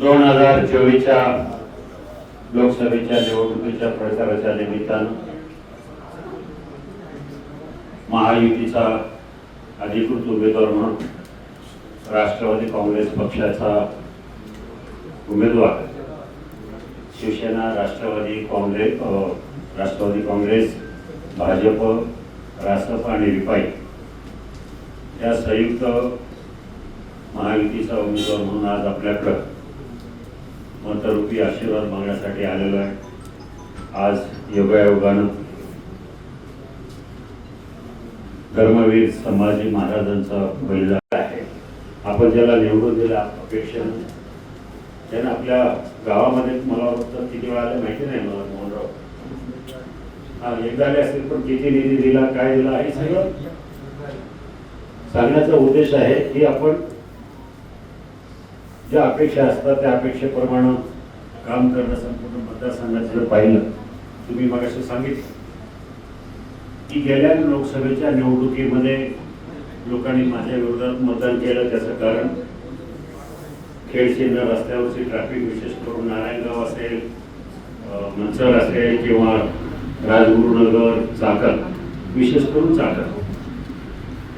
दोन हजार चोवीसच्या लोकसभेच्या निवडणुकीच्या प्रचाराच्या निमित्तानं महायुतीचा अधिकृत उमेदवार म्हणून राष्ट्रवादी काँग्रेस पक्षाचा उमेदवार शिवसेना राष्ट्रवादी काँग्रेस राष्ट्रवादी काँग्रेस भाजप रासप आणि रिपाई या संयुक्त महायुतीचा उमेदवार म्हणून आज आपल्याकडं मतरूपी आशीर्वाद मागण्यासाठी आलेलो आहे. आज योगायोगानं धर्मवीर संभाजी महाराजांचा बलिदान आहे. आपण ज्याला निवडून दिला अपेक्षा त्यानं आपल्या गावामध्ये मला वाटतं किती वेळा आलं माहिती नाही मला मोहनराव. हा एकदा आले असेल पण किती निधी दिला काय दिला हे सगळं सांगण्याचा उद्देश आहे की आपण ज्या अपेक्षा असतात त्या अपेक्षेप्रमाणे काम करणं संपूर्ण मतदारसंघाचं जर पाहिलं तुम्ही मग सांगितलं की गेल्या लोकसभेच्या निवडणुकीमध्ये लोकांनी माझ्या विरोधात मतदान केलं. त्याचं कारण खेड चिन्ह रस्त्यावरची ट्रॅफिक विशेष करून नारायणगाव असेल मनसर मंचर असेल किंवा राजगुरुनगर चाकण विशेष करून चाकण.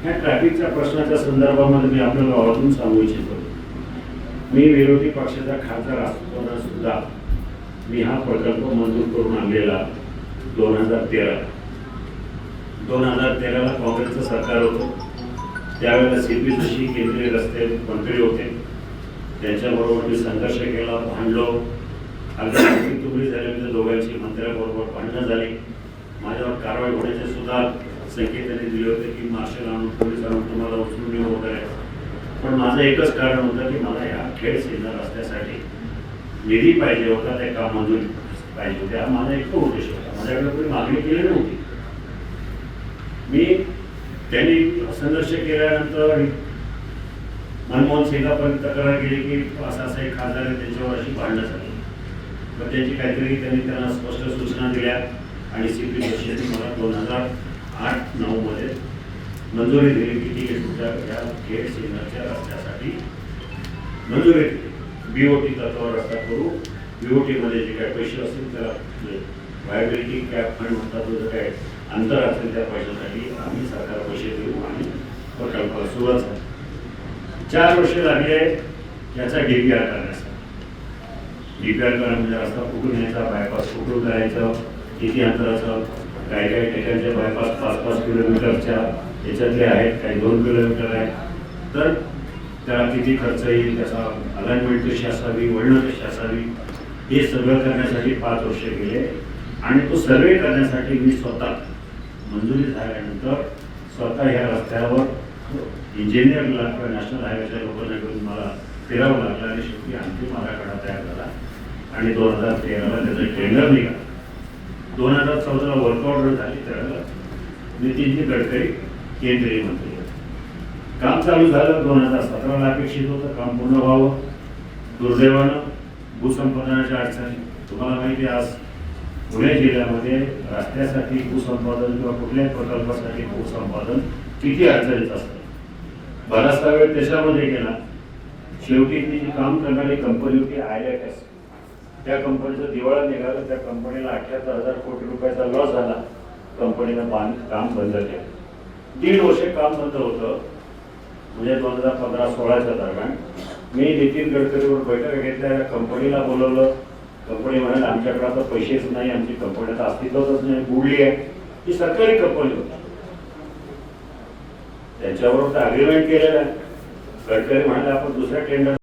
ह्या ट्रॅफिकच्या प्रश्नाच्या संदर्भामध्ये मी आपल्याला आवर्जून सांगू इच्छितो. मी विरोधी पक्षाचा खासदार असताना सुद्धा मी हा प्रकल्प मंजूर करून आणलेला दोन हजार तेरा. दोन हजार तेराला काँग्रेसचं सरकार होतं. त्यावेळेला सी पी जोशी केंद्रीय रस्ते मंत्री होते. त्यांच्याबरोबर मी संघर्ष केला भांडलो. अगदी तुम्ही झाल्यानंतर दोघांची मंत्र्याबरोबर भांडणं झाली. माझ्यावर कारवाई होण्याचे सुद्धा संकेत त्यांनी दिले होते की मार्शल आणून पोलीस आणून तुम्हाला उचलून नेऊ वगैरे. पण माझं एकच कारण होतं की मला या खेळ सिन्नर असण्यासाठी निधी पाहिजे होता ते काम मंजूर पाहिजे होत्या माझा एक उद्देश होता. माझ्याकडे कोणी मागणी केली नव्हती. मी त्यांनी संघर्ष केल्यानंतर मनमोहन सिंगापर्यंत तक्रार केली की असं असं एक खासदार आहे त्यांच्यावर अशी भांडणं झाली. पण त्याची काहीतरी त्यांनी त्यांना स्पष्ट सूचना दिल्या आणि सी पी जोशी यांनी मला दोन हजार आठ नऊमध्ये मंजुरी दिली की ठीक आहे तुमच्या या खेड सिन्नरच्या रस्त्यासाठी मंजुरी दिली बी ओ टी तत्वावर रस्ता करू. बी ओ टीमध्ये जे काय पैसे असतील त्याला व्हायबिलिटी कॅप फंड म्हणतात तो जो काय अंतर असेल त्या पैशासाठी आम्ही सरकार पैसे देऊ आणि प्रकल्पाला सुरुवात झाली चार वर्ष लागले याचा डी पी आर करण्यासाठी. डी पी आर करणं म्हणजे रस्ता कुठून यायचा बायपास कुठून करायचं किती अंतराचं काही काही ठिकाणच्या बायपास पाच पाच किलोमीटरच्या याच्यातले आहेत काही दोन किलोमीटर आहेत. तर त्याला किती खर्च येईल त्याचा अलाइनमेंट कशी असावी वळणं कशी असावी हे सगळं करण्यासाठी पाच वर्ष गेले. आणि तो सर्वे करण्यासाठी मी स्वतः मंजुरी झाल्यानंतर स्वतः ह्या रस्त्यावर इंजिनियरला किंवा नॅशनल हायवेच्या लोकांना घेऊन मला फिरावं लागलं आणि शेवटी अंतिम आराखडा तयार झाला. आणि दोन हजार तेराला त्याचं टेंडर निघालं. दोन हजार चौदाला वर्कआउट ऑर्डर झाली त्यावेळेला. नितीनजी गडकरी केंद्रीय मंत्री. काम चालू झालं दोन हजार सतराला अपेक्षित होतं काम पूर्ण व्हावं. दुर्दैवानं भूसंपादनाच्या अडचणी. तुम्हाला माहिती आहे आज पुणे जिल्ह्यामध्ये रस्त्यासाठी भूसंपादन किंवा कुठल्याही प्रकल्पासाठी भूसंपादन किती अडचणीत असतं? बराचसा वेळ त्याच्यामध्ये गेला. शेवटी ती जी काम करणारी कंपनी होती आय एफ एस त्या कंपनीचं दिवाळा निघालं त्या कंपनीला अठ्याहत्तर हजार कोटी रुपयाचा लॉस झाला. कंपनीनं बांध काम बंद केलं. दीड वर्ष काम बंद होतं. म्हणजे दोन हजार पंधरा सोळाच्या दरम्यान. मी नितीन गडकरीवर बैठक घेतल्या कंपनीला बोलवलं. कंपनी म्हणाल आमच्याकडे आता पैसेच नाही आमची कंपनी आता अस्तित्वातच नाही बुडली आहे. ही सरकारी कंपनी होती. त्यांच्याबरोबर अग्रीमेंट केलेलं आहे. गडकरी म्हणाले आपण दुसऱ्या टेंडर